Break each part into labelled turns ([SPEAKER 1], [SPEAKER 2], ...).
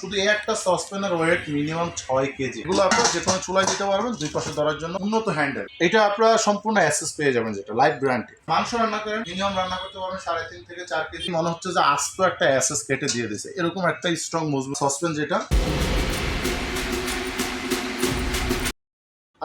[SPEAKER 1] শুধু এই একটা সসপ্যানের ওয়েট মিনিমাম ছয় কেজি। এগুলো আপনারা যে কোনো চুলায় দিতে পারবেন, দুই পাশে ধরার জন্য উন্নত হ্যান্ডেল এটা আপনারা সম্পূর্ণ অ্যাসেস পেয়ে যাবেন যেটা লাইফ গ্যারান্টি মাংস রান্না করেন মিনিমাম রান্না করতে পারবেন সাড়ে তিন থেকে চার কেজি। মনে হচ্ছে যে আস্ত একটা অ্যাসেস কেটে দিয়ে দিছে এরকম একটা স্ট্রং মজবুত সসপেন যেটা।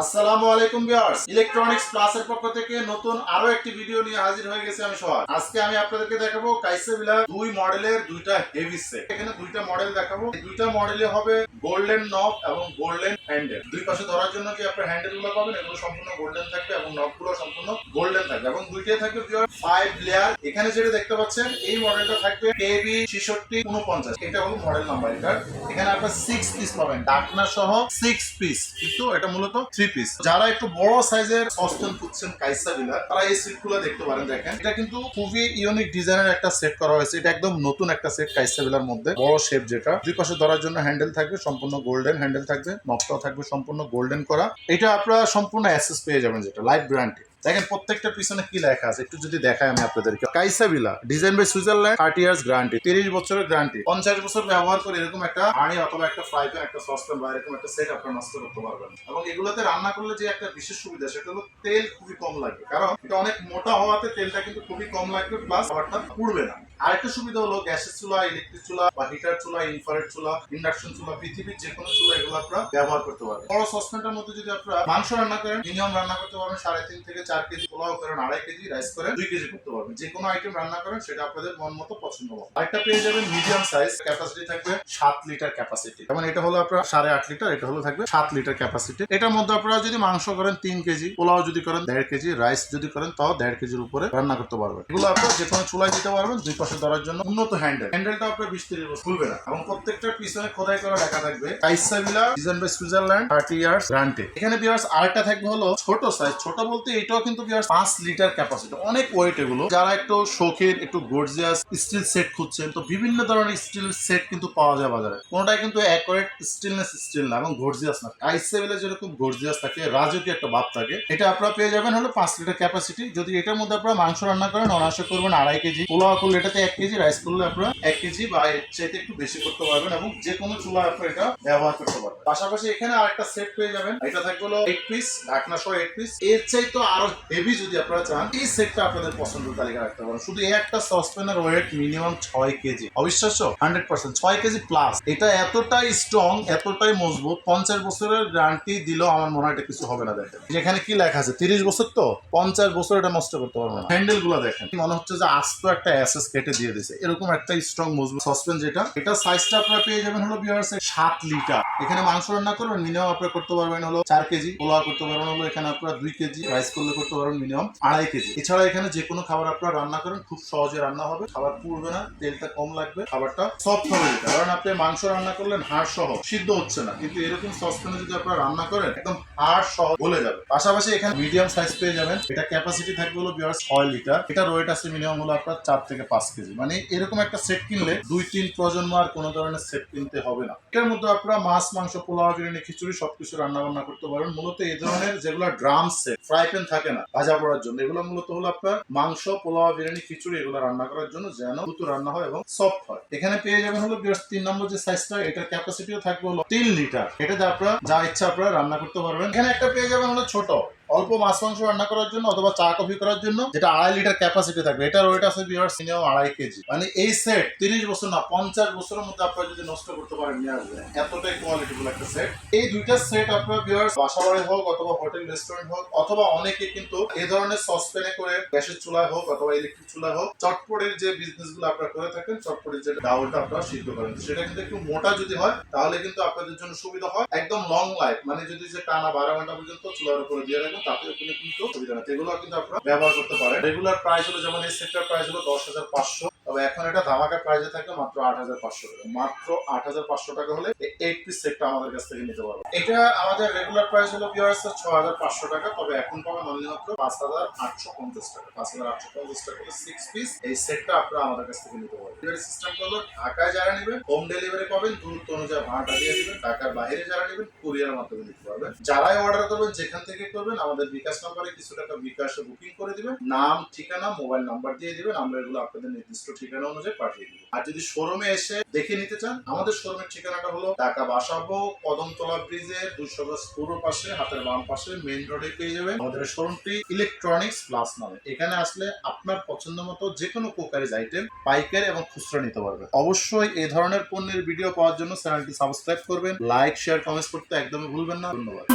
[SPEAKER 1] আসসালামু আলাইকুম ভিউয়ার্স, ইলেকট্রনিক্স প্লাসের পক্ষ থেকে নতুন আরও একটি ভিডিও নিয়ে হাজির হয়ে গেছে আমি সোহাগ। আজকে আমি আপনাদেরকে দেখাবো কাইসেভিলা দুই মডেলের দুইটা হেভি সেট এখানে দুইটা মডেল দেখাবো। দুইটা মডেলে হবে গোল্ডেন নব এবং গোল্ডেন হ্যান্ডেল দুই পাশে ধরার জন্য যে আপনার হ্যান্ডেলগুলো পাবেন? এগুলো সম্পূর্ণ গোল্ডেন থাকবে এবং নবগুলো সম্পূর্ণ গোল্ডেন থাকবে। এবং দুইটাই থাকবে ভিউয়ার ফাইভ লেয়ার এখানে যেটা দেখতে পাচ্ছেন, এই মডেলটা থাকবে কেবি ছিষট্টি উনপঞ্চাশ এটা হলো মডেল নাম্বার এটা এখানে আপনার সিক্স পিস পাবেন। ডাকনা সহ সিক্স পিস কিন্তু এটা মূলত থ্রি পিস যারা একটু বড় সাইজের সস্টেন খুঁজছেন কাইসা বিলার, তারা এই সেট দেখতে পারেন, দেখেন। এটা কিন্তু খুবই ইউনিক ডিজাইনের একটা সেট করা হয়েছে। এটা একদম নতুন একটা সেট কাইসা বিলার মধ্যে। বড় শেপ যেটা। দুই পাশে ধরার জন্য হ্যান্ডেল থাকবে, সম্পূর্ণ গোল্ডেন হ্যান্ডেল থাকবে, নকশাও থাকবে, সম্পূর্ণ গোল্ডেন করা। এটা আপনারা সম্পূর্ণ অ্যাসেস পেয়ে যাবেন যেটা লাইভ গ্যারান্টি দেখেন প্রত্যেকটা পিছনে কি লেখা আছে? একটু যদি দেখাই আমি আপনাদেরকে। কাইসাবিলা design by Switzerland, thirty years guarantee, তিরিশ বছরের গ্যারান্টি। পঞ্চাশ বছর ব্যবহার করে এরকম একটা হাঁড়ি অথবা একটা ফ্রাই প্যান একটা সসপ্যান বা এরকম একটা সেট আপনারা নষ্ট করতে পারবেন। এবং এগুলোতে রান্না করলে যে একটা বিশেষ সুবিধা, সেটা হলো তেল খুবই কম লাগবে। কারণ এটা অনেক মোটা হওয়াতে তেলটা কিন্তু খুবই কম লাগবে প্লাস খাবারটা পুড়বে না। আরেকটা সুবিধা হলো গ্যাসের চুলা ইলেকট্রিক চুলা বা হিটার চুলা ইনফ্রারেড চুলা ইন্ডাকশন চুলা, পৃথিবীর যে কোনো চুলা এগুলো আপনারা ব্যবহার করতে পারবেন বড় সসপ্যানটার মধ্যে যদি আপনারা মাংস রান্না করেন, মিনিমাম রান্না করতে পারবেন সাড়ে তিন থেকে চার কেজি, পোলাও করেন আড়াই কেজি রাইস করেন দুই কেজি করতে পারবেন। যে কোনো আইটেম রান্না করেন, সেটা আপনাদের মন মতো পছন্দ হবে। আরেকটা পেয়ে যাবেন মিডিয়াম সাইজ ক্যাপাসিটি থাকবে সাত লিটার ক্যাপাসিটি যেমন এটা হলো আপনার সাড়ে আট লিটার এটা হলো থাকবে সাত লিটার ক্যাপাসিটি এটার মধ্যে আপনারা যদি মাংস করেন তিন কেজি, পোলাও যদি করেন দেড় কেজি রাইস যদি করেন তাও দেড় কেজির উপরে রান্না করতে পারবেন। এগুলো আপনারা যে কোনো চুলায় দিতে পারবেন, দুই পাশে ধরার জন্য উন্নত হ্যান্ডেল। হ্যান্ডেলটা আপনার বিশ তিরিশ বছর খুলবে না। এবং প্রত্যেকটার পিছনে খোদাই করা লেখা থাকবে কাইসাবিলা design by Switzerland, thirty years গ্রান্টে এখানে বিয়ার্স আরেকটা থাকবে হলো ছোট সাইজ ছোট বলতে এটাও কিন্তু বিয়ার্স পাঁচ লিটার ক্যাপাসিটি অনেক ওয়েট এগুলো। যারা একটু শৌখিন, একটু গর্জিয়াস স্টিল সেট খুঁজছেন, তো বিভিন্ন ধরনের স্টিল সেট কিন্তু পাওয়া যায় বাজারে। কোনটাই কিন্তু অ্যাকোরেট স্টিলনেস স্টিল না এবং গর্জিয়াস না। কাইসাবিলা যেরকম গর্জিয়াস থাকে, রাজকীয় একটা ভাব থাকে, এটা আপনারা পেয়ে যাবেন হলো পাঁচ লিটার ক্যাপাসিটি যদি এটার মধ্যে আপনারা মাংস রান্না করেন, অনায়াসে করবেন আড়াই কেজি। পোলাও করলে এটাতে এক কেজি রাইস করলে আপনারা এক কেজি বা এর চাইতে একটু বেশি করতে পারবেন এবং যে কোনো চুলা আপনারা এটা ব্যবহার করতে পারবেন। পাশাপাশি এখানে আরেকটা সেট পেয়ে যাবেন। এটা থাকবে হলো এইট পিস ঢাকনা এইট পিস এর চাইতে আরও হেভি যদি আপনারা চান, এই সেটটা আপনাদের পছন্দের তালিকা রাখতে পারেন। শুধু এই একটা সসপ্যানের ওয়েট মিনিমাম ছয় কেজি। অবিশ্বাস্য? হান্ড্রেড পার্সেন্ট ছয় কেজি প্লাস এটা এতটাই স্ট্রং এতটাই মজবুত। পঞ্চাশ বছরের গ্যারান্টি দিলেও আমার মনে হয় এটা কিছু হবে না, দেখেন। যেখানে কি লেখা আছে? তিরিশ বছর তো? পঞ্চাশ বছর এটা নষ্ট করতে পারবে না। হ্যান্ডেলগুলো দেখেন। মনে হচ্ছে যে আস্ত একটা অ্যাসেস কেটে দিয়ে দিছে এরকম একটা স্ট্রং মজবুত সসপেন যেটা, এটা সাইজটা আপনারা পেয়ে যাবেন হলো বিয়ার্স সাত লিটার এখানে মাংস রান্না করবেন মিনিমাম আপনারা করতে পারবেন হলো চার কেজি, পোলাও করতে পারবেন হলো এখানে আপনারা দুই কেজি রাইস করলে করতে পারবেন মিনিমাম আড়াই কেজি। এছাড়া এখানে যে কোনো খাবার আপনারা রান্না করেন, খুব সহজে রান্না হবে। খাবার পুড়বে না, তেলটা কম লাগবে, খাবারটা সফট হবে কারণ আপনি মাংস রান্না করলেন, হাড় সহ, সিদ্ধ হচ্ছে না। কিন্তু এরকম সসপ্যানে যদি আপনারা রান্না করেন, একদম হাড় সহ গলে যাবে। পাশাপাশি এখানে মিডিয়াম সাইজ পেয়ে যাবেন। এটা ক্যাপাসিটি থাকবে হলো বিয়ার ছয় লিটার এটা ওয়েট আছে মিনিমাম হলো আপনার চার থেকে পাঁচ কেজি। মানে এরকম একটা সেট কিনলে দুই, তিন প্রজন্ম আর কোনো ধরনের সেট কিনতে হবে না। এটার মধ্যে আপনারা মাছ, মাংস পোলাও, বিরিয়ানি, খিচুড়ি, সবকিছু রান্না বান্না করতে পারেন। মূলত এই ধরনের যেগুলো ড্রাম সেট ফ্রাই প্যান থাকে না, ভাজা পড়ার জন্য। এগুলো মূলত হলো আপনার মাংস, পোলাও, বিরিয়ানি, খিচুড়ি, এগুলো রান্না করার জন্য যেন দ্রুত রান্না হয় এবং সফট হয়। এখানে পেয়ে যাবেন হলো তিন নম্বর যে সাইজটা এটার ক্যাপাসিটিও থাকবে হলো তিন লিটার এটাতে আপনারা যা ইচ্ছা আপনারা রান্না করতে পারবেন। এখানে একটা পেয়ে যাবেন হলো ছোট। অল্প মাছ মাংস রান্না করার জন্য অথবা চা কফি করার জন্য যেটা আড়াই লিটার ক্যাপাসিটি থাকবে। এটার ওয়েট আছে বিয়ার সিনিয়ম আড়াই কেজি। মানে এই সেট তিরিশ বছর না, পঞ্চাশ বছরের মধ্যে আপনারা যদি নষ্ট করতে পারেন নিয়ে আসবেন। এতটাই কোয়ালিটিফুল একটা সেট এই দুইটা সেট আপনার বিয়ার বাসা বাড়ি হোক অথবা হোটেল রেস্টুরেন্ট হোক, অথবা অনেকে কিন্তু এই ধরনের সসপ্যানে করে গ্যাসের চুলায় হোক অথবা ইলেকট্রিক চুলায় হোক, চটপটের যে বিজনেসগুলো আপনারা করে থাকেন, চটপটের যে ডাউলটা আপনারা সিদ্ধ করেন। সেটা কিন্তু একটু মোটা যদি হয়, তাহলে কিন্তু আপনাদের জন্য সুবিধা হয়। একদম লং লাইফ মানে যদি যে টানা বারো ঘণ্টা পর্যন্ত চুলার উপরে দিয়ে রাখেন তাতেও কিন্তু কিন্তু সুবিধা না এগুলো কিন্তু আপনারা ব্যবহার করতে পারেন। রেগুলার প্রাইস হলো যেমন এই সেটটার প্রাইস হলো দশ হাজার পাঁচশো। তবে এখন এটা ধামাকা প্রাইসে থাকে মাত্র আট হাজার পাঁচশো টাকা। মাত্র আট হাজার পাঁচশো টাকা হলে এইট পিস সেটটা আমাদের কাছ থেকে নিতে পারবে এটা আমাদের রেগুলার প্রাইস হলো বিয়ার্স ছ হাজার পাঁচশো টাকা, তবে এখন পাবেন অনলি মাত্র পাঁচ হাজার আটশো পঞ্চাশ টাকা। পাঁচ হাজার আটশো পঞ্চাশ টাকা সিক্স পিস এই সেটটা আপনারা আমাদের কাছ থেকে নিতে পারবেন। ডেলিভারি সিস্টেম হলো ঢাকায় যারা নেবেন হোম ডেলিভারি পাবেন দূরত্ব অনুযায়ী ভাড়াটা দিয়ে দিবেন, ঢাকার বাইরে যারা নেবেন কুরিয়ার মাধ্যমে নিতে পারবেন। যারাই অর্ডার করবেন, যেখান থেকে করবেন, আমাদের বিকাশ নাম্বারে কিছু টাকা বিকাশে বুকিং করে দিবেন। নাম, ঠিকানা মোবাইল নাম্বার দিয়ে দিবেন। আমরা এগুলো আপনাদের নির্দিষ্ট ঠিকানা অনুযায়ী পাঠিয়ে দিব। আর যদি শোরুমে এসে দেখে নিতে চান, আমাদের শোরুমের ঠিকানাটা হলো ঢাকা বাসাবো কদমতলা ব্রিজের দুইশো গজ পূর্ব পাশে, হাতের বাম পাশে মেইন রোডে পেয়ে যাবেন। আমাদের শোরুমটি ইলেকট্রনিক্স প্লাস নামে। এখানে আসলে আপনার পছন্দ মতো যে কোনো কোকারিজ আইটেম পাইকারি এবং খুচরা নিতে পারবেন অবশ্যই এই ধরনের পণ্যের ভিডিও পাওয়ার জন্য চ্যানেলটি সাবস্ক্রাইব করবেন। লাইক শেয়ার কমেন্ট করতে একদমই ভুলবেন না। ধন্যবাদ।